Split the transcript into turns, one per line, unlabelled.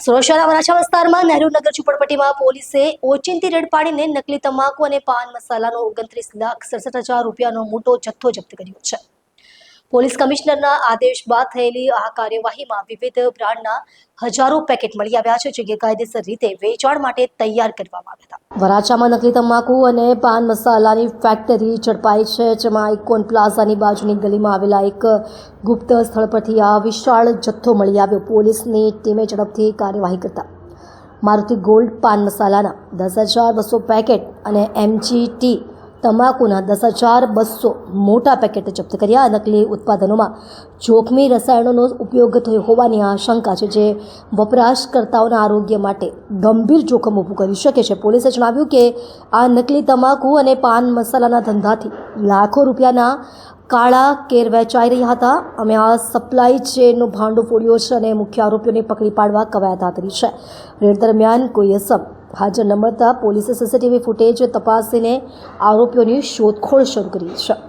સુરક્ષાના વરાછા વિસ્તારમાં નહેરુ નગર ઝુંપડપટ્ટીમાં પોલીસે ઓચિંતી રેડ પાડીને નકલી તમાકુ અને પાન મસાલાનો ઓગણત્રીસ લાખ સડસઠ હજાર રૂપિયાનો મોટો જથ્થો જપ્ત કર્યો છે. પોલીસ કમિશનરના આદેશ બાદ થયેલી આ કાર્યવાહીમાં વિવિધ બ્રાન્ડના હજારો પેકેટ મળી આવ્યા છે, જે ગેરકાયદેસર રીતે વેચાણ માટે તૈયાર કરવામાં આવ્યા હતા. વરાછામાં નકલી તમાકુ અને પાન મસાલાની ફેક્ટરી ઝડપાઈ છે, જેમાં આઇકોન પ્લાઝાની બાજુની ગલીમાં આવેલા એક ગુપ્ત સ્થળ પરથી આ વિશાળ જથ્થો મળી આવ્યો. પોલીસની ટીમે ઝડપથી કાર્યવાહી કરતા મારુતિ ગોલ્ડ પાન મસાલાના દસ હજાર બસો પેકેટ અને એમજીટી તમાકુના દસ હજાર બસો મોટા પેકેટ જપ્ત કર્યા. નકલી ઉત્પાદનોમાં જોખમી રસાયણોનો ઉપયોગ થયો હોવાની આશંકા છે, જે વપરાશકર્તાઓના આરોગ્ય માટે ગંભીર જોખમ ઊભું કરી શકે છે. પોલીસે જણાવ્યું કે આ નકલી તમાકુ અને પાન મસાલાના ધંધાથી લાખો રૂપિયાના કાળા કેર વેચાઈ રહ્યા હતા. અમે આ સપ્લાય ચેનનો ભાંડો ફોડ્યો છે અને મુખ્ય આરોપીઓને પકડી પાડવા કવાયત હાથ છે. રેડ દરમિયાન કોઈ અસમ હાજર ન મળતા પોલીસે સીસીટીવી ફૂટેજ તપાસીને આરોપીઓની શોધખોળ શરૂ કરી છે.